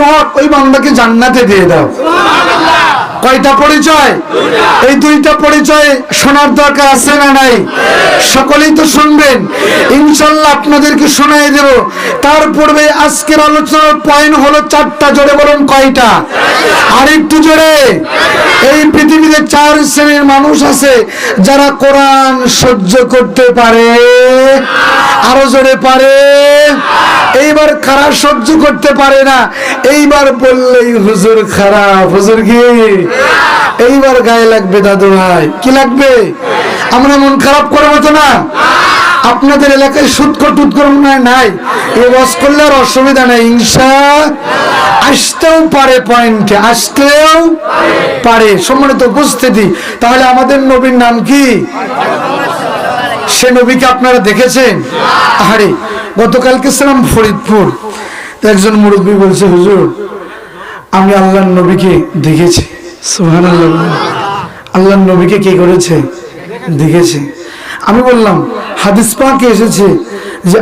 হক ওই বান্দাকে জান্নাতে দিয়ে দাও। কয়টা পরিচয়? এই দুইটা পরিচয় শোনার দরকার আছে না নাই? সকলেই তো শুনবেন। ইনশাল্লাহ আপনাদেরকে শোনাই দেব। তার পূর্বে আজকের আলোচনার পয়েন্ট হলো চারটা, জোরে বলুন কয়টা? আর একটু জোরে। এই পৃথিবীতে চার শ্রেণির মানুষ আছে, যারা কোরআন সহ্য করতে পারে। আরও জোরে পারে। এইবার খারাপ সহ্য করতে পারে না। এইবার বললেই হুজুর খারাপ হুজুর কি? এইবার গায়ে লাগবে দাদু ভাই। কি লাগবে? আমরা মন খারাপ করব তো না? আপনাদের এলাকায় সুৎকর টুৎকর মনে নাই? এ বস করলে আর অসুবিধা নেই হিংসা আসতেও পারে পয়েন্টে আসতেও পারে। সম্মানিত উপস্থিতি, তাহলে আমাদের নবীর নাম কি? সে নবীকে আপনারা দেখেছেন? আরে গতকালকে ছিলাম ফরিদপুর। একজন মুরব্বী বলছে, হুজুর, আমি আল্লাহর নবীকে দেখেছি। সুহান আল্লাহর নবীকে কি করেছে? দেখেছে। আমি বললাম, হাদিস পাকে এসেছে যে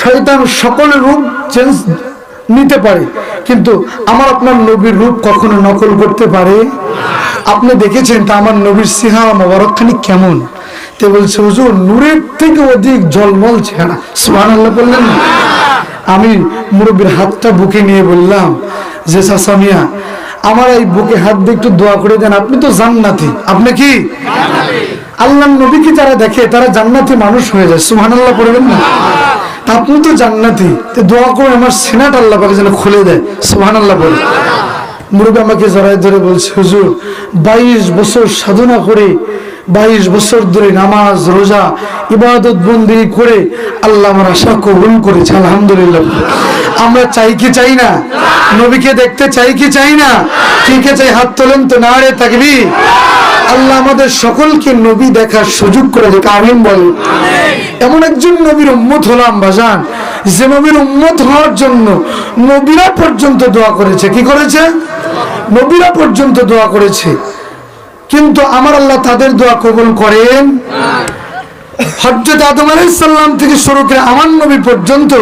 শয়তান সকল রূপ চেঞ্জ নিতে পারে, কিন্তু আমার আপনার নবীর রূপ কখনো নকল করতে পারে? আপনি দেখেছেন তা আমার নবীর সিহা মোবারকখানি কেমন? তে বলছে, হুজুর, নূরের থেকে অধিক জলমল চেহারা। সুহান আল্লাহ বললেন আমি মুরব্বীর হাতটা বুকে নিয়ে বললাম, যে সাসামিয়া আমার এই বুকে হাত দিয়ে একটু দোয়া করে দেন। আপনি তো জান্নাতি। আপনি কি? আল্লাহ নবীকে যারা দেখে, তারা জান্নাতি মানুষ হয়ে যায়। সুহান আল্লাহ পড়বেন না? আপনি তো জান্নাতি। দোয়া করে আমার সেনাট আল্লাহ পাকে যেন খুলে দেয়। সুহান আল্লাহ বলে মুরব্বী আমাকে জড়াই ধরে বলছে, হুজুর, বাইশ বছর সাধনা করে, বাইশ বছর ধরে নামাজ, রোজা, ইবাদত বন্দি করে আল্লাহ আমার আশা কবুল করেছে, আলহামদুলিল্লাহ। আমরা চাই কি চাই না? নবীকে দেখতে চাই কি চাই না? কি কে চাই, হাত তোলেন তো না রে থাকবি আল্লাহ আমাদের সকলকে নবী দেখার সুযোগ করে দেখ আমিন বল এমন একজন নবীর উম্মত হলাম বাজান যে নবীর উম্মত হওয়ার জন্য নবীরা পর্যন্ত দোয়া করেছে। কি করেছে? নবীরা পর্যন্ত দোয়া করেছে। কিন্তু আমার আল্লাহ তাদের দোয়া কবল করেন? হজরত আদম আলাইসাল্লাম থেকে শুরু করে আমার নবী পর্যন্ত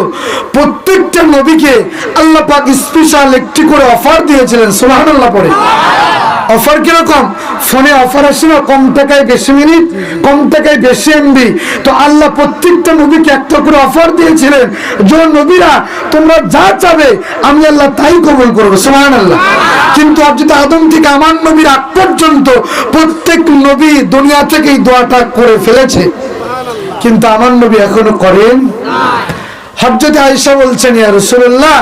প্রত্যেকটা নবীকে আল্লাহ পাক স্পেশাল একটি করে অফার দিয়েছিলেন সোহান আল্লাহ পরে অফার কীরকম ফোনে অফার আসে না, কম টাকায় বেশি মিনিট কম টাকায় বেশি এমবি তো আল্লাহ প্রত্যেকটা নবীকে একটা করে অফার দিয়েছিলেন, যে নবীরা, তোমরা যা চাবে, আমি আল্লাহ তাই কবুল করব সোহান আল্লাহ কিন্তু হজরত আদম থেকে আমার নবীর আগ পর্যন্ত প্রত্যেক নবী দুনিয়া থেকে এই দোয়াটা করে ফেলেছে। কিন্তু আমার নবী এখনও করেন? হজরত আয়েশা বলছেন, ইয়া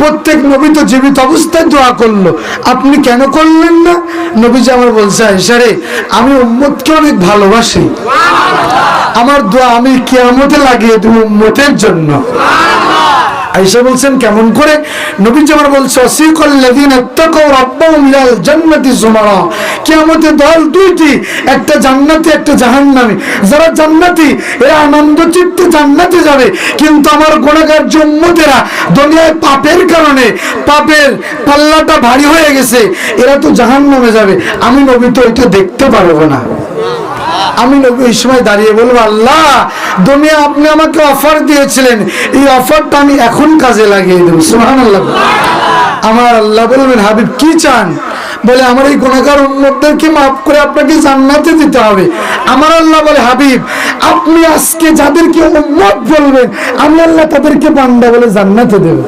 প্রত্যেক নবী তো জীবিত অবস্থায় দোয়া করল। আপনি কেন করলেন না? নবীজি আমার বলছে আয়সা রে, আমি উম্মতকে অনেক ভালোবাসি। আমার দোয়া আমি কিয়ামতে লাগিয়ে দেব উম্মতের জন্য। আয়েশা বলছেন, কেমন করে? নবীজি আমার বলছে অসিকল লাযিনা তাকাউ রাব্বাহুম ইলাল জান্নাতি দল দুইটি, একটা জান্নাতি, একটা জাহান্নামী। যারা জান্নাতি, এরা আনন্দ চিত্তে জান্নাতে যাবে। কিন্তু আমার গুনাহগার যে উম্মতেরা দুনিয়ায় পাপের কারণে পাপের পাল্লাটা ভারী হয়ে গেছে। এরা তো জাহান্নামে যাবে। আমি নবী তো এটা দেখতে পারব না। আমি নবী ওই সময় দাঁড়িয়ে বলব, আল্লাহ, দুনিয়া আপনি আমাকে অফার দিয়েছিলেন। এই অফারটা আমি এখন কাজে লাগিয়ে দেবো। সুহান আল্লাহ আমার আল্লাহ বলবেন, হাবিব, কি চান? বলে, আমার এই গুণাকার উন্মতদেরকে মাফ করে আপনাকে জান্নাতে দিতে হবে। আমার আল্লাহ বলে, হাবিব, আপনি আজকে যাদেরকে উম্মত বলবেন, আমি আল্লাহ তাদেরকে বান্দা বলে জান্নাতে দেব।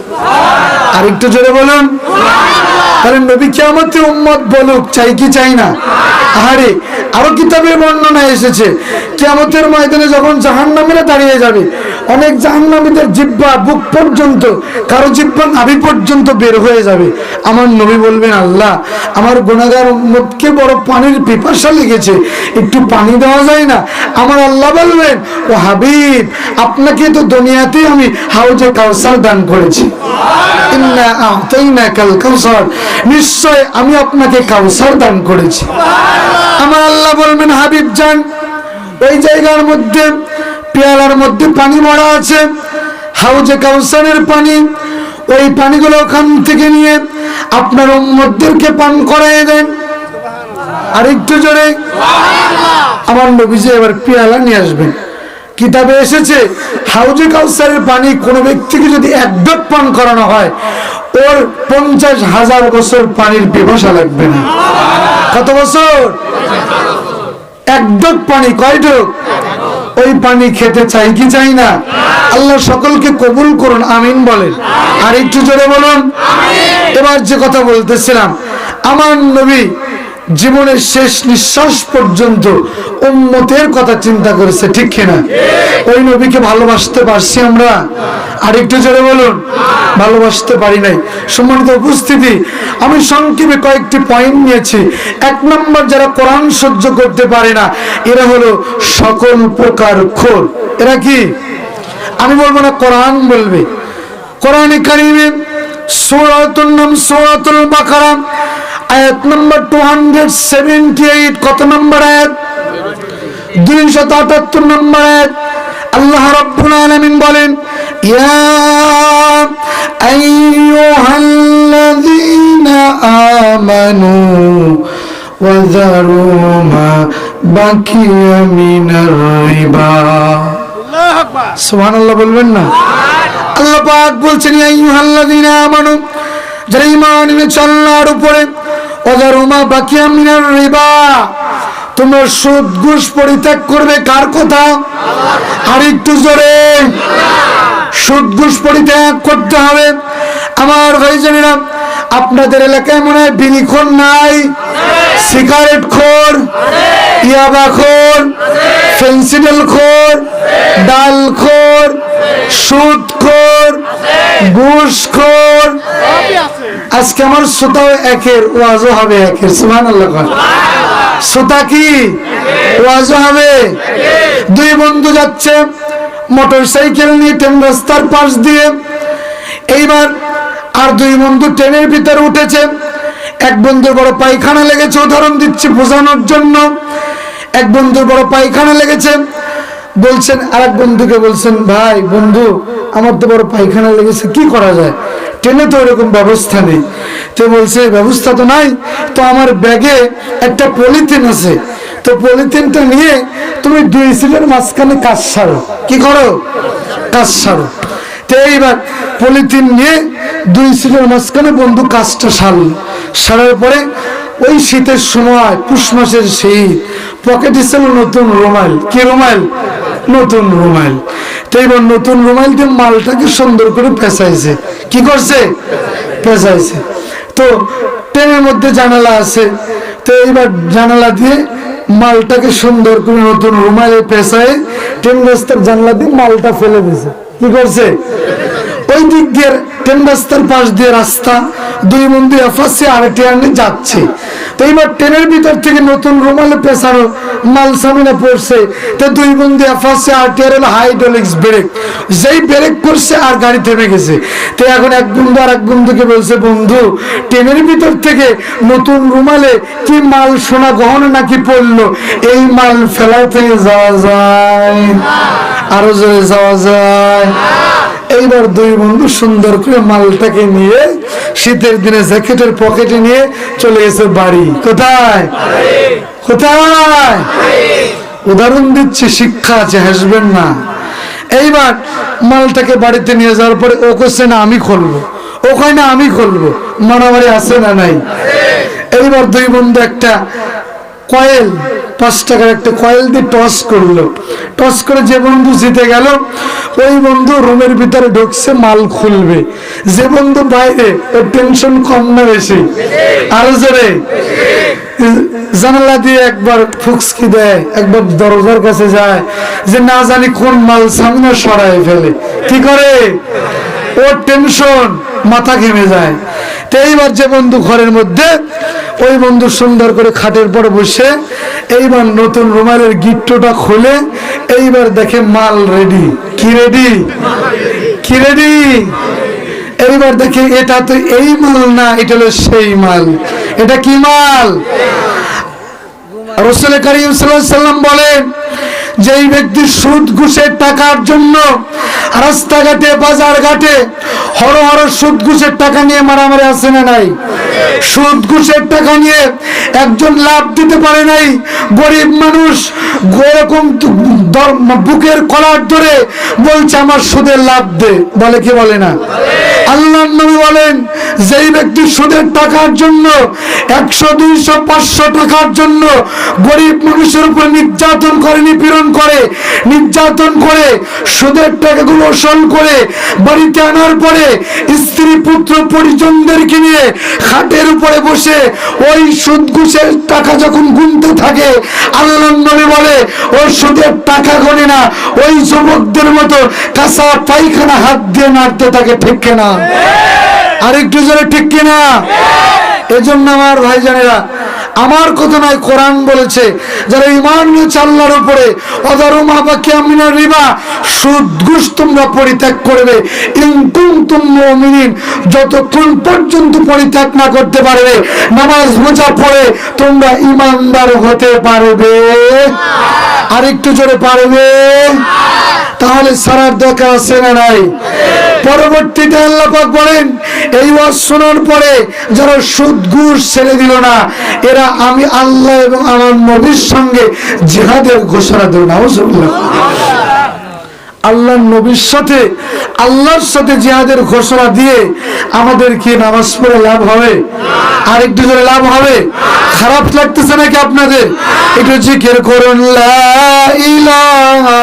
আরেকটু জোরে বলুন। তাহলে নবী কেমতে উম্মত বলুক, চাই কি চাই না? আহারে, আরও কিতাবের বর্ণনা এসেছে। কেমতের ময়দানে যখন জাহান নামেরা দাঁড়িয়ে যাবে অনেক জাহান্নামীদের জিব্বা বুক পর্যন্ত, কারও জিব্বা নাভি পর্যন্ত বের হয়ে যাবে। আমার নবী বলবেন, আল্লাহ, আমার গুণাগার উম্মতকে বড় পানির পিপাসা লেগেছে, একটু পানি দেওয়া যায় না? আমার আল্লাহ বলবেন, ও হাবিব, আপনাকে তো দুনিয়াতেই আমি হাউজে কাউসার দান করেছি। নিশ্চয় আমি আপনাকে কাউসার দান করেছি। আমার আল্লাহ বলবেন, হাবিব জান, ওই জায়গার মধ্যে পেয়ালার মধ্যে পানি ভরা আছে। হাউজে কাউসারের পানি। ওই পানিগুলো ওখান থেকে নিয়ে আপনার উম্মতদেরকে পান করাই দেন। আরেকটু জোরে। আমার নবীজি এবার পেয়ালা নিয়ে আসবেন। কিতাবে এসেছে, হাউজে কাউসারের পানি কোনো ব্যক্তিকে যদি এক ডোক পান করানো হয়, ওর পঞ্চাশ হাজার বছর পানির পিপাসা লাগবে না। কত বছর? এক ডোক পানি, কয় ওই পানি খেতে চাই কি চাই না? আল্লাহ সকলকে কবুল করুন, আমিন বলেন। আর একটু জোরে বলুন? এবার যে কথা বলতেছিলাম, আমার নবী জীবনের শেষ নিঃশ্বাস পর্যন্ত উম্মতের কথা চিন্তা করেছে ঠিক কিনা? ওই নবীকে ভালোবাসতে পারছি আমরা? আর একটু জোরে বলুন। ভালোবাসতে পারি নাই। সম্মানিত উপস্থিতি আমি সংক্ষেপে কয়েকটি পয়েন্ট নিয়েছি। এক নম্বর যারা কোরআন সহ্য করতে পারে না এরা হলো সকল প্রকার খোর। এরা কি? আমি বলব না কোরআন বলবে। কোরআনে কারিমে সূরাতুন নাম সূরাতুল বাকারা আয়াত নম্বর 278 কত নম্বর আয়াত 278 নম্বর আয়াত আল্লাহ রাব্বুল আলামিন বলেন ইয়া আইয়ুহাল্লাযীনা আমানু وذروا ما بقي من الربا সুবহানাল্লাহ বলবেন না আল্লাহ পাক বলছেন ইয়া আইয়ুহাল্লাযীনা আমানু যারা ঈমান এনেছে আল্লাহর উপরে ওয়াদারুমা বাকিয়া মিনার রিবা। তোমরা সুদ, ঘুষ পরিত্যাগ করবে কার কথা? আর একটু জোরে। সুদ, ঘুষ পরিত্যাগ করতে হবে। আমার ভাইজানেরা আপনাদের এলাকায় মনে হয় বিলিখন নাই, সিগারেট খোর, ইয়াবা খোর, ফেন্সিডেল খোর, ডাল খোর, সুদ খোর, ঘুষ খোর আজকে আমার শ্রোতাও একের, ওয়াজও হবে একের সুহান আল্লাহ শ্রোতা কি? ওয়াজও হবে। দুই বন্ধু যাচ্ছে মোটর সাইকেল নিয়ে ট্রেন রাস্তার পাশ দিয়ে। এইবার আর দুই বন্ধু ট্রেনের ভিতরে উঠেছে। এক বন্ধুর বড় পায়খানা লেগেছে, উদাহরণ দিচ্ছি বোঝানোর জন্য। এক বন্ধুর বড় পায়খানা লেগেছে বলছেন আর এক বন্ধুকে বলছেন, ভাই, বন্ধু, আমার তো বড় পায়খানা লেগেছে, কি করা যায়? ট্রেনে তো ওরকম ব্যবস্থা নেই। তো বলছে, ব্যবস্থা তো নাই, তো আমার ব্যাগে একটা পলিথিন আছে। তো পলিথিনটা নিয়ে তুমি দুই সিটের মাঝখানে কাজ সারো। কি করো? কাজ সারো। তো এইবার পলিথিন নিয়ে দুই সিটের মাঝখানে বন্ধু কাজটা সারল। সারার পরে ওই শীতের সময়, পুষ মাসের শীত পকেটে ছিল নতুন রুমাল। কি রুমাল? নতুন রুমাইল তো এবার নতুন রুমাইল দিয়ে মালটাকে সুন্দর করে পেঁচাইছে। কি করছে? পেঁচাইছে। তো ট্রেনের মধ্যে জানালা আছে। তো এইবার জানালা দিয়ে মালটাকে সুন্দর করে নতুন রুমালে পেঁচায় ট্রেন রাস্তার জানলা দিয়ে মালটা ফেলে দিয়েছে। কি করছে? ওই দিক দিয়ে ট্রেন রাস্তার পাশ দিয়ে রাস্তা, দুই বন্ধু এফাসে আরেকটি আনে যাচ্ছে। তো এবার ট্রেনের ভিতর থেকে নতুন রুমালে পেছানো মাল সামনে পড়ছে। তো দুই বন্ধু এফাসে আর হলো হাইড্রোলিক্স ব্রেক। যেই ব্রেক করছে আর গাড়ি থেমে গেছে। তো এখন এক বন্ধু আর এক বন্ধুকে বলছে, বন্ধু, ট্রেনের ভিতর থেকে নতুন রুমালে কি মাল সোনা গহনা নাকি পড়ল? এই মাল ফেলাতে যাওয়া যায়। আরও জোরে যাওয়া যায়। এইবার দুই বন্ধু সুন্দর করে মালটাকে নিয়ে শীতের দিনে জ্যাকেটের পকেটে নিয়ে চলে গেছে বাড়ি। কোথায়? কোথায়? উদাহরণ দিচ্ছি, শিক্ষা আছে, হাসবেন না। এইবার মালটাকে বাড়িতে নিয়ে যাওয়ার পরে ও করছে না, আমি খুলবো। ও কয়, না, আমি খুলবো। মারামারি আছে না নাই? এইবার দুই বন্ধু একটা কয়েল পাঁচ টাকার একটা কয়েল দিয়ে টস করল। টস করে যে বন্ধু জিতে গেল, ওই বন্ধু রুমের ভিতরে ঢুকছে, মাল খুলবে। যে বন্ধু বাইরে, ওর টেনশন কম না বেশি। আরও জোরে। জানালা দিয়ে একবার ফুকসকি দেয়, একবার দরজার কাছে যায়, যে না জানি কোন মাল সামনে সরাই ফেলে। কি করে? ওর টেনশন মাথা ঘেমে যায়। তো এইবার যে বন্ধু ঘরের মধ্যে, ওই বন্ধু সুন্দর করে খাটের পরে বসে এইবার নতুন রুমালের গিট্টটা খুলে এইবার দেখে মাল রেডি কি রেডি কি রেডি এইবার দেখে এটা তো এই মাল না, এটা হলো সেই মাল। এটা কি মাল? রসুল করিম সাল্লাম বলেন যেই ব্যক্তি সুদ, ঘুষের টাকার জন্য রাস্তাঘাটে বাজার ঘাটে হর হর সুদ, ঘুষের টাকা নিয়ে মারামারি আছে না নাই? সুদ, ঘুষের টাকা নিয়ে একজন লাভ দিতে পারে নাই? গরিব মানুষ এরকম বুকের কলার ধরে বলছে, আমার সুদের লাভ দে। বলে কি বলে না? আল্লাহ নবী বলেন, যেই ব্যক্তি সুদের টাকার জন্য একশো, দুইশো, পাঁচশো টাকার জন্য গরিব মানুষের উপর নির্যাতন করে নিপীড়ন করে নির্যাতন করে সুদের টাকাগুলো ওসল করে বাড়িতে আনার পরে স্ত্রী পুত্র পরিজনদেরকে নিয়ে খাটের উপরে বসে ওই সুদ ঘুষের টাকা যখন গুনতে থাকে আল্লাহ নবী বলে ও সুদের টাকা গনে না ওই যুবকদের মতো কাঁচা পায়খানা হাত দিয়ে নাড়তে থাকে ঠিক কিনা? আরেকটু জোরে ঠিক কিনা? এজন্য আমার ভাইজানেরা আমার কথা নয়, কোরআন বলেছে, যারা ইমান নিয়েছে আল্লাহর উপরে অদারুম আবাকে আমিনার রিবা সুদ ঘুষ তোমরা পরিত্যাগ করবে। ইনকুম মুমিনিন, যতক্ষণ পর্যন্ত পরিত্যাগ না করতে পারবে, নামাজ রোজা পড়ে তোমরা ইমানদার হতে পারবে। আরেকটু জোরে পারবে? তাহলে সারার দরকার আছে না নাই? পরবর্তীতে আল্লাহ পাক বলেন, এই ওয়াজ শোনার পরে যারা সুদ ঘুষ ছেড়ে দিল না, এরা আমি আল্লাহ এবং আমার নবীর সঙ্গে জিহাদের ঘোষণা দেব না আল্লাহ নবীর সাথে, আল্লাহর সাথে জিহাদের ঘোষণা দিয়ে আমাদের কি নামাজ পড়ে লাভ হবে। আর একটু করে লাভ হবে। খারাপ লাগতেছে নাকি আপনাদের? একটু জিকির করুন, লা ইলাহা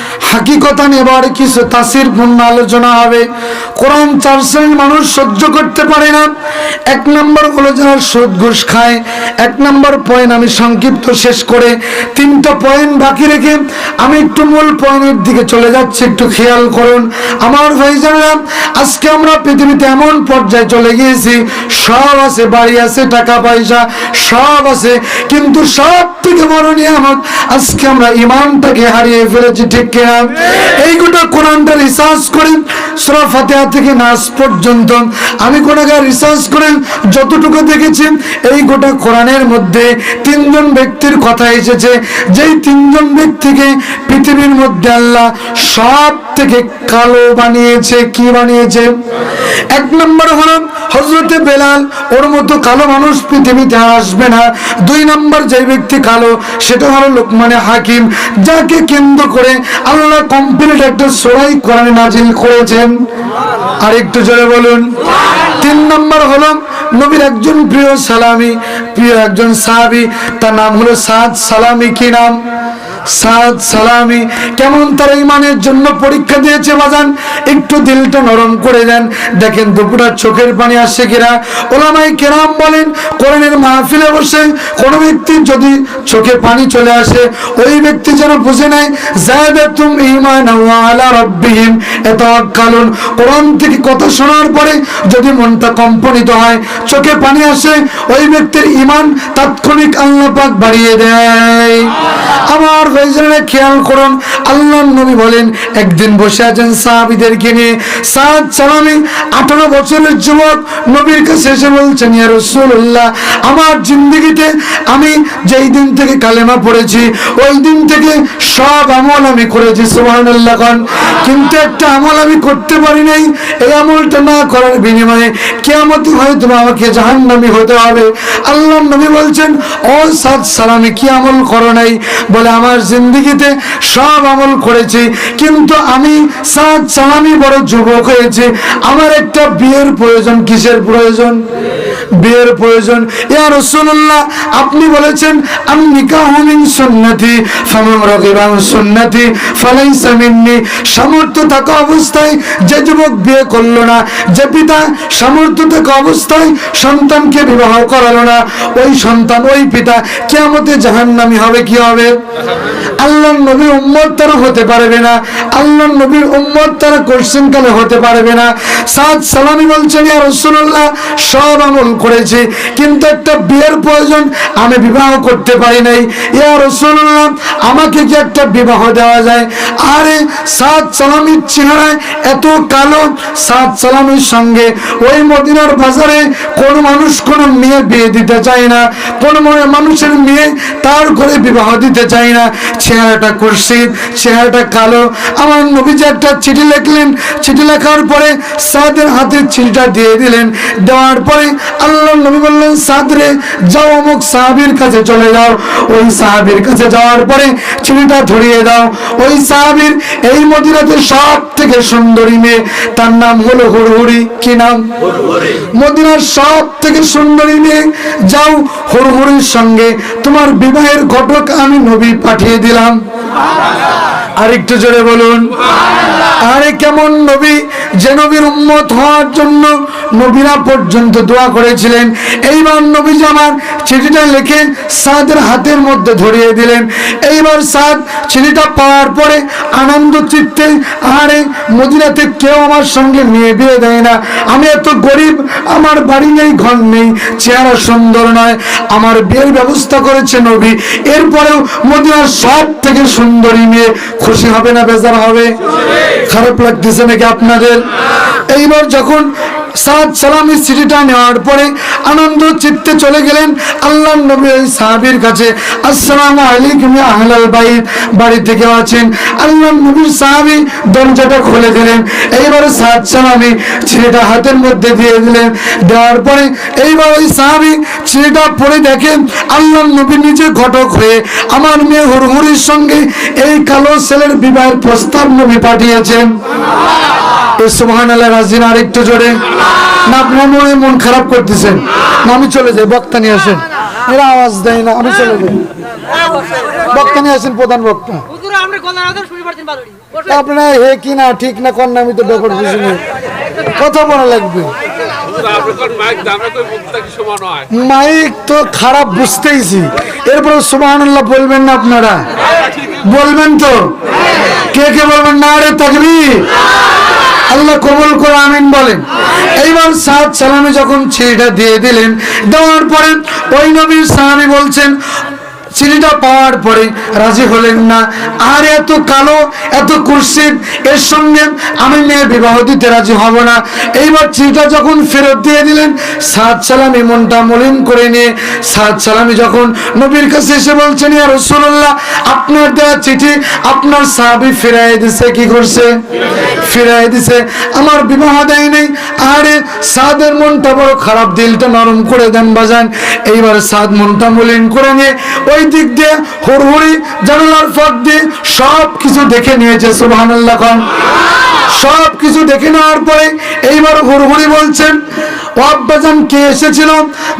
হাকিকতান এবার কিছু তাসির পূর্ণ আলোচনা হবে। কোরআন চার শ্রেণির মানুষ সহ্য করতে পারে না। এক নম্বর হলো যারা সুদ ঘুষ খায়। এক নম্বর পয়েন্ট আমি সংক্ষিপ্ত শেষ করে তিনটা পয়েন্ট বাকি রেখে আমি একটু মূল পয়েন্টের দিকে চলে যাচ্ছি। একটু খেয়াল করুন। আমার ভাইজানরা আজকে আমরা পৃথিবীতে এমন পর্যায়ে চলে গিয়েছি, সব আছে, বাড়ি আছে, টাকা পয়সা, সব আছে, কিন্তু সব থেকে বড় নিয়ামত, আজকে আমরা ইমানটাকে হারিয়ে ফেলেছি, ঠিক কিনা? এই গোটা কোরআনটা রিসার্চ করি সুরা ফাতিহা থেকে নাস পর্যন্ত। আমি কোনাকে রিসার্চ করে যতটুকু দেখেছি, এই গোটা কোরআনের মধ্যে তিনজন ব্যক্তির কথা এসেছে। যেই তিনজন ব্যক্তিকে পৃথিবীর মধ্যে আল্লাহ সব থেকে কালো বানিয়েছে, কি বানিয়েছে? এক নম্বর হলো হজরতে বেলাল, ওর মতো কালো মানুষ পৃথিবীতে আসবে না। দুই নম্বর যে ব্যক্তি কালো, সেটা হলো লোকমানে হাকিম, যাকে কেন্দ্র করে আল্লাহ কমপ্লিট একটা সোরাই কোরআনে নাজিল করেছেন। আর একটু জোরে বলুন। তিন নম্বর হলো নবীর একজন প্রিয় সালামি, প্রিয় একজন সাহাবি, তার নাম হলো সাদ সালামি, কি নাম? সাদ সালামি, কেমন তারা ইমানের জন্য পরীক্ষা দিয়েছে বাজান? একটু দিলটা নরম করে দেন। দেখেন দুপুরা চোখের পানি আসছে কিনা? ওলামাই কেরাম বলেন, কোরআনের মাহফিলে বসে কোনো ব্যক্তি যদি চোখে পানি চলে আসে, ওই ব্যক্তি যেন বুঝে নেয় জায়দাতুম কোরআন থেকে কথা শোনার পরে যদি মনটা কম্পনিত হয়, চোখে পানি আসে, ওই ব্যক্তির ইমান তাৎক্ষণিক আল্লাহ পাক বাড়িয়ে দেয়। আমার ভাইজানেরা খেয়াল করুন আল্লাহ নবী বলেন, একদিন বসে আছেন সাহাবিদেরকে নিয়ে। সাদ সালামি, আঠারো বছরের যুবক নবীর কাছে এসে বলছেন, ইয়া রাসূলুল্লাহ, আমার জিন্দগিতে আমি যেই দিন থেকে কালেমা পড়েছি, ওই দিন থেকে সব আমল আমি করেছি, সুবহানাল্লাহ খান কিন্তু একটা আমল আমি করতে পারি নাই, এই আমলটা না করার বিনিময়ে কেয়ামত হয়তো আমাকে জাহান্নামী হতে হবে। আল্লাহ নবী বলছেন, ও সাদ সালামি, কি আমল করো নাই? বলে, আমার জিন্দগিতে সব আমল করেছি, কিন্তু আমি সাদ সালামি বড় যুবক হয়েছে। আমার একটা বিয়ের প্রয়োজন, কিসের প্রয়োজন? বিয়ের প্রয়োজন। ইয়া রাসূলুল্লাহ, আপনি বলেছেন, আমি নিকাহ মিন সুন্নতি আন সুন্নতি, ফালাইসা মিন্নি। সামর্থ্য থাকা অবস্থায় যে যুবক বিয়ে করল না, যে পিতা সামর্থ্য থাকা অবস্থায় সন্তানকে বিবাহ করালো না, ওই সন্তান, ওই পিতা কিয়ামতে জাহান্নামী হবে, কি হবে? আল্লাহ নবীর উম্মত তারা হতে পারবে না। আল্লাহ নবীর উম্মত তারা কোশ্চেন কালে হতে পারবে না। সাদ সালামি বলছেন, ইয়া রাসূলুল্লাহ, সব আমল করেছি, কিন্তু একটা বিয়ের প্রয়োজন আমি বিবাহ করতে পারি নাই। ইয়া রাসূলুল্লাহ, আমাকে কি একটা বিবাহ দেওয়া যায়? আরে, সাদ সালামির চেহারায় এত কালো সাদ সালামির সঙ্গে। ওই মদিনার বাজারে কোন মানুষ, কোন মেয়ে বিয়ে দিতে চায় না। কোন মানুষের মেয়ে তার করে বিবাহ দিতে চায় না। চেহারাটা কুর্সিদ চেহারাটা কালো। আমার নবীজি একটা চিঠি লিখলেন। চিঠি লেখার পরে সাদের হাতে চিঠিটা দিয়ে দিলেন। দেওয়ার পরে আল্লাহ নবী বললেন সাদরে যাও অমুক সাহাবির কাছে চলে যাও। ওই সাহাবির কাছে যাওয়ার পরে চিঠিটা ধরিয়ে দাও। ওই সাহাবির এই মদিনাতে সব থেকে সুন্দরী মেয়ে। তার নাম হলো হুড়হুড়ি। কি নাম? মদিনার সব থেকে সুন্দরী মেয়ে। যাও হুড়হুড়ির সঙ্গে। তোমার বিবাহের ঘটক আমি নবী পাঠিয়ে দিলাম। আরেকটু জোরে বলুন। আরে কেমন নবী? যে নবীর উম্মত হওয়ার জন্য নবীরা পর্যন্ত দোয়া করেছিলেন। এইবার নবী জামান চিঠিটা লিখে সাদের হাতের মধ্যে ধরিয়ে দিলেন। এইবার সাদ চিঠিটা পাওয়ার পরে আনন্দ চিত্তে আরে মদিনাতে কেউ আমার সঙ্গে নিয়ে বিয়ে দেয় না। আমি এত গরিব আমার বাড়ি নেই ঘর নেই চেহারা সুন্দর নয়। আমার বিয়ের ব্যবস্থা করেছে নবী। এরপরেও মদিনার সব থেকে সুন্দরী মেয়ে খুশি হবে না, বেজার হবে? খারাপ লাগতেছে নাকি আপনাদের? এইবার যখন সাদ সালামের চিঠিটা নেওয়ার পরে আনন্দ চিত্তে চলে গেলেন আল্লাহ নবী ওই সাহাবীর কাছে, আসসালামু আলাইকুম আহলাল বাইত। বাড়ি থেকে আছেন। আল্লাহ নবীর সাহাবী দরজাটা খুলে দিলেন। এইবার সাদ সালামি চিঠিটা হাতের মধ্যে দিয়ে দিলেন। দেওয়ার পরে এইবার ওই সাহাবী চিঠিটা পড়ে দেখেন আল্লাহ নবী নিজে ঘটক হয়ে আমার মেয়ে হুড়হুড়ির সঙ্গে এই কালো ছেলের বিবাহের প্রস্তাব নবী পাঠিয়েছেন। সুবহান আল্লাহ রাজিন আর একটু জোরে। না আপনার মনে মন খারাপ করতেছেন? না আমি চলে যাই বক্তা নিয়ে আসেন। এরা আওয়াজ দেয় না আমি চলে যাই। বক্তা নিয়ে আসেন প্রধান বক্তা। আপনার হে কি না ঠিক না কোন আমি তো কিছু নেই। কথা বলা লাগবে। মাইক তো মুখটা কি সমান হয় মাইক তো খারাপ বুঝতেইছি। এরপরে সুবহানাল্লাহ বলবেন না আপনারা। বলবেন তো? কে কে বলবেন? না রে তাকবি আল্লাহ কবুল করে আমিন বলেন। এইবার সাদ সালামে যখন ছেলেটা দিয়ে দিলেন, দেওয়ার পরে ওই নবীর সাহাবি বলছেন চিঠিটা পাওয়ার পরে রাজি হলেন না। আর এত কালো, এত কুর্সিদ এর সঙ্গে আমি মেয়ে বিবাহ দিতে রাজি হব না। এইবার চিঠিটা যখন ফেরত দিয়ে দিলেন, সাদ সালামি মনটা মলিন করে নিয়ে, সাদ সালামি যখন নবীর কাছে এসে বলছেন, ইয়া রসুল্লাহ আপনার দেওয়া চিঠি আপনার সাহাবী ফিরাই দিছে, কি করছে? ফিরাই দিছে। আমার বিবাহ দেয় নাই। আরে সাদের মনটা বড় খারাপ, দিলটা নরম করে দেন বাজান। এইবার সাদ মনটা মলিন করে নিয়ে ওই দিক দিয়ে হুড়হুড়ি, জানালার ফাঁক দিয়ে সব কিছু দেখে নিয়েছে সুবহানাল্লাহ খান। সব কিছু দেখে নেওয়ার পরে এইবার হুড়হুড়ি বলছেন আব্বাজান কে এসেছিল?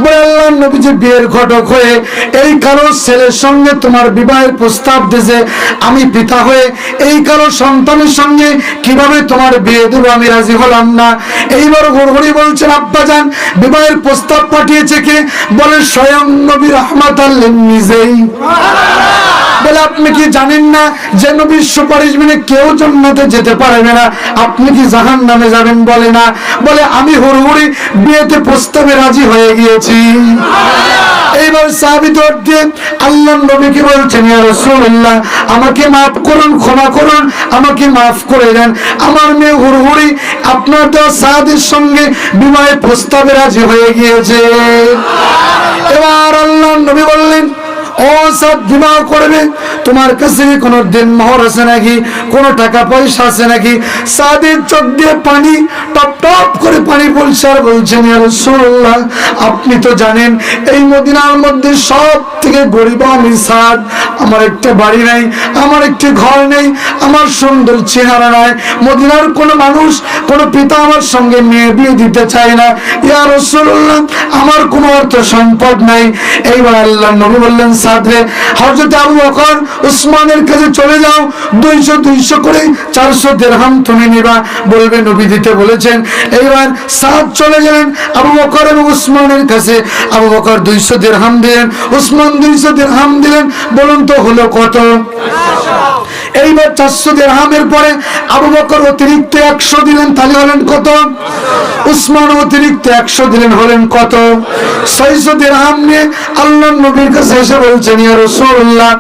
বলে আল্লাহ বিয়ের ঘটক হয়ে, এই কারও ছেলের সঙ্গে তোমার বিবাহের প্রস্তাব দিয়েছে আমি পিতা হয়ে, এই কারও সন্তানের সঙ্গে কীভাবে তোমার বিয়ে দেবো আমি রাজি হলাম না। এইবার বলছেন আব্বাজান বিবাহের প্রস্তাব পাঠিয়েছে কে? বলে, স্বয়ং নবী রহমাত নিজেই। বলে, আপনি কি জানেন না যে নবীর সুপারিশ মেনে কেউ জান্নাতে যেতে পারবে না? আপনি কি জাহান নামে যাবেন বলে না? বলে, আমি হুড়হুড়ি বিয়েতে প্রস্তাবে রাজি হয়ে গিয়েছি। এইবার সাহাবি দৌড় দিয়ে আল্লাহ নবীকে বলছেন রসুল্লাহ আমাকে মাফ করুন, ক্ষমা করুন, আমাকে মাফ করে দেন। আমার মেয়ে হুড়হুড়ি, আপনার তো সাহাদের সঙ্গে বিবাহের প্রস্তাবে রাজি হয়ে গিয়েছে। এবার আল্লাহ নবী বললেন আপনি তো জানেন, এই মদিনার মধ্যে সব থেকে গরিব আমি সাদ। আমার একটা বাড়ি নাই, আমার একটি ঘর নেই, আমার সুন্দর চেহারা নাই। মদিনার কোনো মানুষ, কোনো পিতা আমার সঙ্গে মেয়ে বিয়ে দিতে চায় না। আমার কোনো অর্থ সম্পদ নাই। এইবার আল্লাহ নবী বললেন সাদরে হজরত আবু বকর উসমানের কাছে চলে যাও, দুইশো দুইশো করে চারশো দেড়হাম তুমি নিবা, বলবে নবী দিতে বলেছেন। এইবার সাদ চলে গেলেন আবু বকর এবং উসমানের কাছে। আবু বকর দুইশো দেড়হাম দিলেন, উসমান দুইশো দেড়হাম দিলেন, বলুন তো হলো কত? এইবার চারশো দিরহামের পরে আবু বকর অতিরিক্ত একশো দিলেন, তাহলে হলেন কত? উসমান অতিরিক্ত একশো দিলেন, হলেন কত? ছয়শো দিরহাম নিয়ে আল্লাহ নবীর কাছে এসে বলছেন, ইয়া রাসূলুল্লাহ,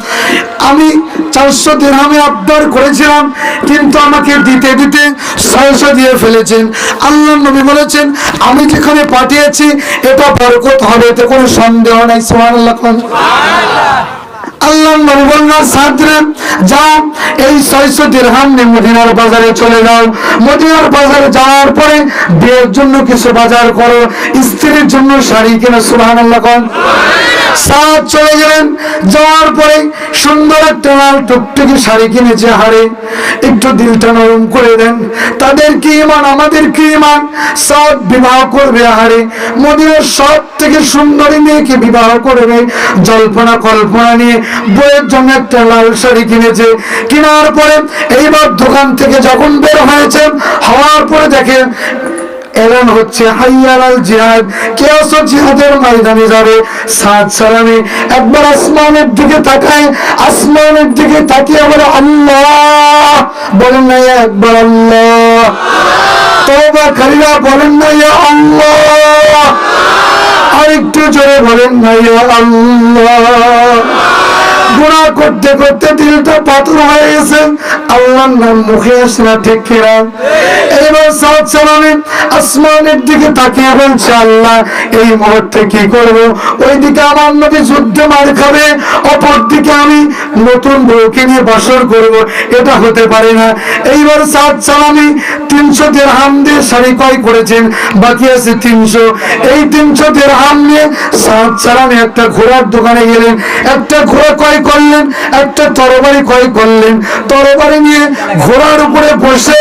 আমি চারশো দিরহামে আবদার করেছিলাম, কিন্তু আমাকে দিতে দিতে ছয়শো দিয়ে ফেলেছেন। আল্লাহ নবী বলেছেন, আমি যেখানে পাঠিয়েছি, এটা বরকত হবে, এতে কোনো সন্দেহ নাই, সুবহানাল্লাহ আল্লাহ নবী বললেন সাদরে যাও, এই ছয়শো দিরহাম নিয়ে মদিনার বাজারে চলে যাও। মদিনার বাজারে যাওয়ার পরে বিয়ের জন্য কিছু বাজার করো, স্ত্রীর জন্য শাড়ি কেনা, সুবহানাল্লাহ কোন। সাদ চলে গেলেন যাওয়ার পরে সুন্দর একটা লাল টুকটুকি শাড়ি কিনেছে হাড়ে একটু দিলটা নরম করে দেন। তাদের কি ইমান? আমাদের কি ইমান? সব বিবাহ করবে হাড়ে মদিনার সব থেকে সুন্দরী মেয়েকে বিবাহ করবে। জল্পনা কল্পনা নিয়ে বইয়ের জন্য একটা লাল শাড়ি কিনেছে। কেনার পরে এইবার দোকান থেকে যখন বের হয়েছে, হওয়ার পরে দেখে এলান হচ্ছে, হাইয়ালাল জিহাদ। কে আসো জিহাদের ময়দানে যাবে? সাত সালামে একবার আসমানের দিকে তাকায়, আসমানের দিকে তাকিয়ে বলে, আল্লাহ! বলেন না একবার আল্লাহ! তওবা কারীরা বলেন না, ইয়া আল্লাহ! আরেকটু জোরে বলেন না, ইয়া আল্লাহ! গুণা করতে করতে দিলটা পাথর হয়ে গেছে। আল্লাহর নাম মুখে আসে না, ঠিক আসমানের দিকে তাকিয়ে বলছে, আল্লাহ, এই মুহূর্তে কি করব? ওইদিকে আমার মার খাবে অপর দিকে আমি নতুন বউকে নিয়ে বাসর করব। এটা হতে পারে না। এইবার সালামে তিনশো দেড়হাম দিয়ে শাড়ি করেছেন, বাকি আছে তিনশো। এই তিনশো দেড়হাম নিয়ে সাত সালামে একটা ঘোড়ার দোকানে গেলেন, একটা ঘোড়া ক্রয় করলেন, একটা তরবারি ক্রয় করলেন। তরবারি নিয়ে ঘোড়ার উপরে বসে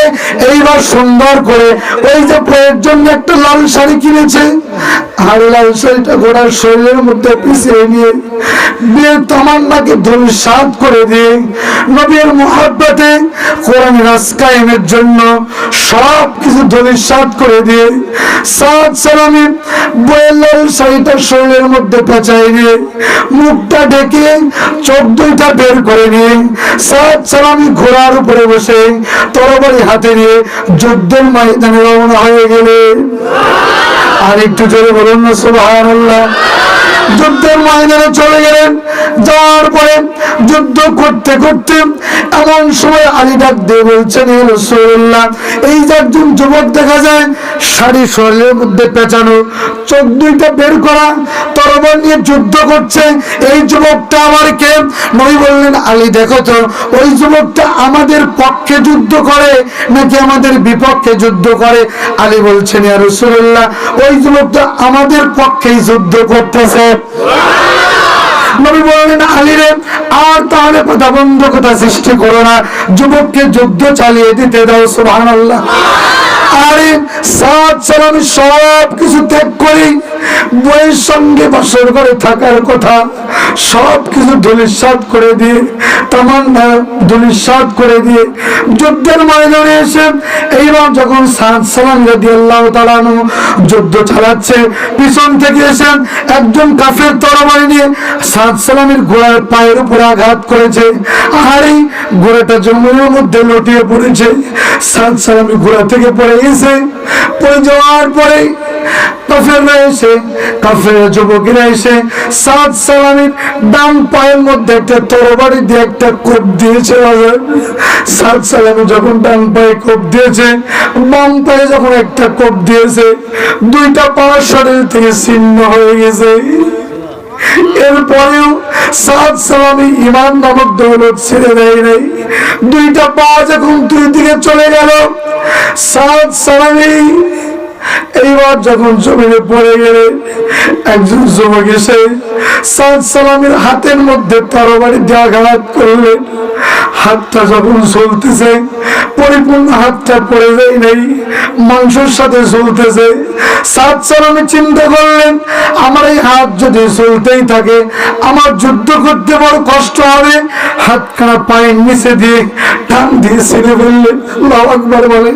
এইবার সুন্দর করে। ওই যে প্রয়ের জন্য একটা লাল শাড়ি কিনেছে। আর লাল শাড়িটা ঘোড়ার শরীরের মধ্যে পিছিয়ে নিয়ে করে দিয়ে নবীর কোরআন জন্য সব কিছু করে দিয়ে বইয়ের লাল শাড়িটা শরীরের মধ্যে পেঁচাই দিয়ে মুখটা ডেকে চোখ বের করে নিয়ে সাত সালামি ঘোড়ার উপরে বসে তরবারি হাতে নিয়ে যুদ্ধের ময়দানে রওনা হয়ে গেলে। আর একটু জোরে বলুন না সুবহানাল্লাহ। যুদ্ধের ময়দানে চলে গেলেন। যাওয়ার পরে যুদ্ধ করতে করতে এমন সময় আলী ডাক দিয়ে বলছেন, "হে এই যে একজন যুবক দেখা যায়, শাড়ি শরীরের মধ্যে পেঁচানো, চোখ দুইটা বের করা, তরবারি নিয়ে যুদ্ধ করছে, এই যুবকটা আমার কে? নবী বললেন, আলী, দেখো তো, ওই যুবকটা আমাদের পক্ষে যুদ্ধ করে, নাকি আমাদের বিপক্ষে যুদ্ধ করে? আলী বলছেন রাসূলুল্লাহ, ওই যুবকটা আমাদের পক্ষেই যুদ্ধ করতেছে। নবী বললেন আলীরে আর তাহলে প্রতাবন্ধকতা সৃষ্টি করো না। যুবককে যুদ্ধ চালিয়ে দিতে দাও, সুবহানাল্লাহ। আরে সাত সালাম সব কিছু ত্যাগ করি। বইয়ের সঙ্গে বাসর করে থাকার কথা, সব কিছু ধুলিসাত করে দিয়ে তামান্না ধুলিসাত করে দিয়ে, যুদ্ধের ময়দানে এসে এইবার যখন সাত সালাম রাদি আল্লাহ তালানু যুদ্ধ চালাচ্ছে, পিছন থেকে এসে একজন কাফের তরবারি নিয়ে সাত সালামের ঘোড়ার পায়ের উপর আঘাত করেছে। আর এই ঘোড়াটা জঙ্গলের মধ্যে লটিয়ে পড়েছে। সাত সালামের ঘোড়া থেকে পড়ে গেছে। পড়ে যাওয়ার পরে কাফেররা কাফের যুবকেরা এসে সালামের ডান পায়ের মধ্যে একটা তরবারি দিয়ে একটা কোপ দিয়েছে সালামে যখন ডান পায়ে কোপ দিয়েছে, বাম পায়ে যখন একটা কোপ দিয়েছে, দুইটা শরীর থেকে ছিন্ন হয়ে গেছে। এরপরেও সাত সালামি ইমান নামক দৌলত ছেড়ে দেয় নাই। দুইটা পা যখন দুই দিকে চলে গেল সাত সালামি এইবার যখন জমিনে পড়ে গেলে একজন যুবক এসে সাত সালামের হাতের মধ্যে তরবারি দিয়ে আঘাত করলেন হাতটা যখন চলতেছে পরিপূর্ণ হাতটা পড়ে যায় নাই, মাংসের সাথে চলতেছে সাত সালামে চিন্তা করলেন, আমার এই হাত যদি চলতেই থাকে, আমার যুদ্ধ করতে বড় কষ্ট হবে। হাতখানা পায়ের নিচে দিয়ে টান দিয়ে ছেড়ে ফেললেন। আল্লাহু আকবার বলেন।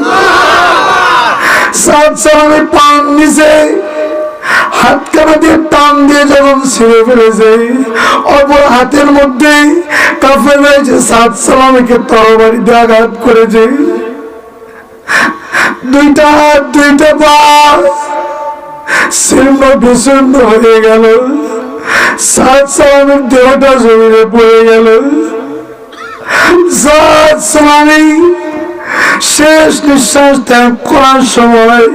সাত সালামে পান নিছে হাত কানা দিয়ে টান দিয়ে যখন ছিঁড়ে ফেলেছে, অপর হাতের মধ্যে কাফের রয়েছে সাত তরবারি দিয়ে আঘাত করেছে। দুইটা হাত, দুইটা পা শীর্ণ বিশীর্ণ হয়ে গেল। সাত সালামের দেহটা জমিনে পড়ে গেল। সাত সালামি শেষ নিঃশ্বাস ত্যাগ করার সময়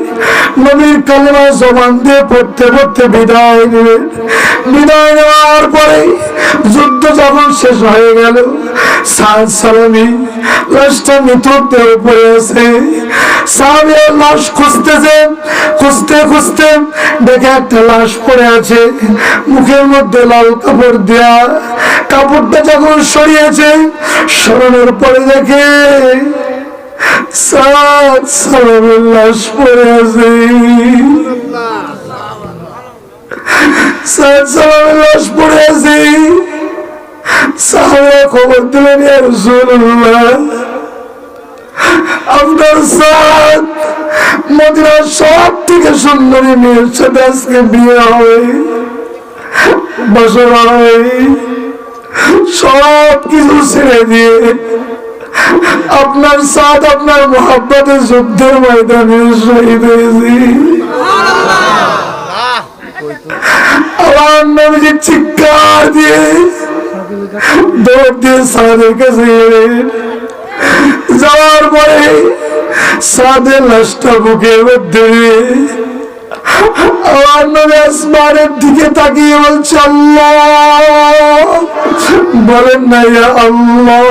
নবীর কালেমা জবান দিয়ে পড়তে পড়তে বিদায় নেবেন বিদায় নেওয়ার পরে যুদ্ধ যখন শেষ হয়ে গেল আছে। সাহাবির লাশ খুঁজতেছে, খুঁজতে খুঁজতে দেখে একটা লাশ পড়ে আছে। মুখের মধ্যে লাল কাপড় দেয়া। কাপড়টা যখন সরিয়েছে সরানোর পরে দেখে সাত সাত খবর দিলেন ইয়া আপনার সাথ মদিনার সব থেকে সুন্দরী মেয়ের সাথে আজকে বিয়ে হবে বছর হবে সব কিছু ছেড়ে দিয়ে আপনার সাথ আপনার মোহাব্বতে যুদ্ধের ময়দানে শহীদ হয়েছি। আমার চিৎকার দিয়ে দৌড় দিয়ে সাদের কাছে যাওয়ার পরে সাদের লাশটা বুকের মধ্যে আমার নবী আসমানের দিকে তাকিয়ে বলছে, আল্লাহ। বলেন না আল্লাহ।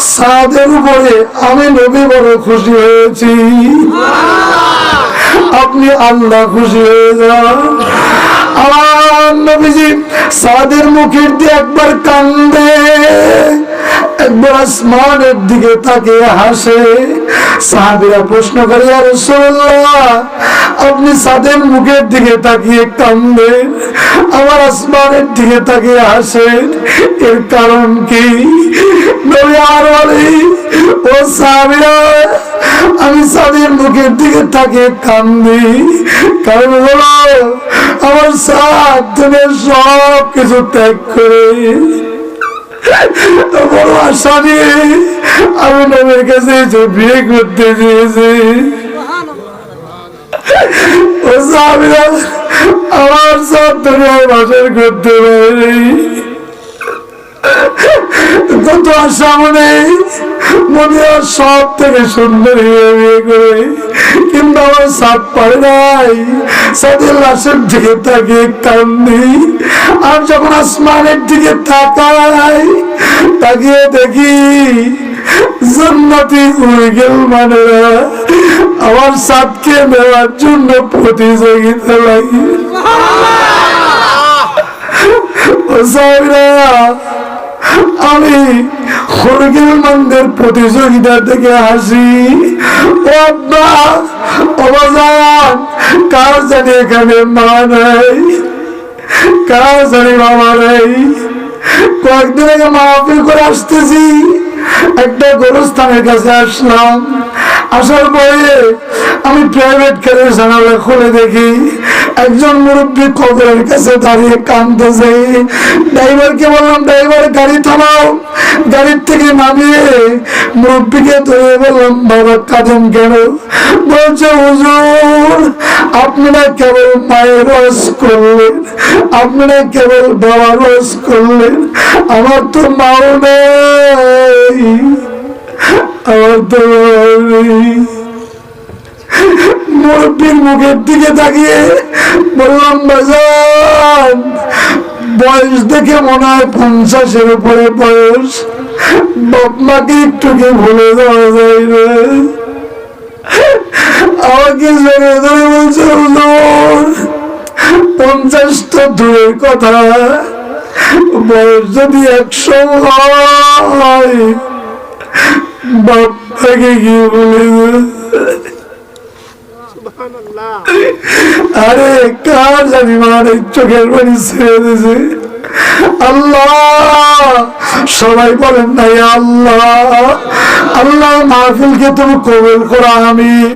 সাদের উপরে আমি নবী বড় খুশি হয়েছি। আপনি আল্লাহ খুশি হয়ে যান। আমার নবীজি সাদের মুখের দিয়ে একবার কান্দে। একবার আসমানের দিকে তাকে হাসে। সাহাবিরা প্রশ্ন করে আর আপনি সাদের মুখের দিকে তাকিয়ে কান্দেন আমার আসমানের দিকে তাকিয়ে হাসেন। এর কারণ কি? ও সাহাবিরা, আমি সাদের মুখের দিকে তাকিয়ে কান্দি কারণ হলো, আমার তুমি সব কিছু ত্যাগ করে বড় আশা আমি নবীর কাছে বিয়ে করতে চেয়েছি। আমার সব দুনিয়ায় বাসর করতে পারি আশা মনে মনে হয় সব থেকে সুন্দর কিন্তু আমার সাপ পারে নাই, সাদের লাশের দিকে তাকিয়ে কান্দি। আর যখন আসমানের দিকে তাকাই, তাকিয়ে দেখি উইগেল মানে আমার সাপকে নেওয়ার জন্য প্রতিযোগিতা লাগে। ও সাহেবরা আমি হরগেল মন্দের প্রতিযোগিতা থেকে অবজান কার জানি এখানে মা কার জানি বাবা নাই? কয়েকদিন আগে মাহফিল করে আসতেছি, একটা গোরস্থানের কাছে আসলাম। আসার পরে আমি প্রাইভেট গাড়ির জানালা খুলে দেখি একজন মুরব্বী কবরের কাছে দাঁড়িয়ে কাঁদতেছে। ড্রাইভারকে বললাম ড্রাইভার গাড়ি থামাও। গাড়ির থেকে নামিয়ে মুরব্বীকে ধরে বললাম, বাবা, কাঁদেন কেন? বলছে, হুজুর, আপনারা কেবল মায়ের রস করলেন, আপনারা কেবল বাবার রস করলেন, আমার তো মাও বাবা নেই। মুরব্বীর মুখের দিকে তাকিয়ে বললাম বাজান বয়স দেখে মনে হয় পঞ্চাশের উপরে বয়স বাপ মাকে ভুলে দেওয়া যায় না আমাকে জেনে ধরে বলছে পঞ্চাশ তো দূরের কথা বয়স যদি একশো হয় বাপ্পাকে গিয়ে বলে আরে কার জানি মানে চোখের পানি ছেড়ে দিয়েছে? আল্লাহ! সবাই বলেন নাই আল্লাহ! আল্লাহ মাহফিলকে তুমি কবুল করো আমি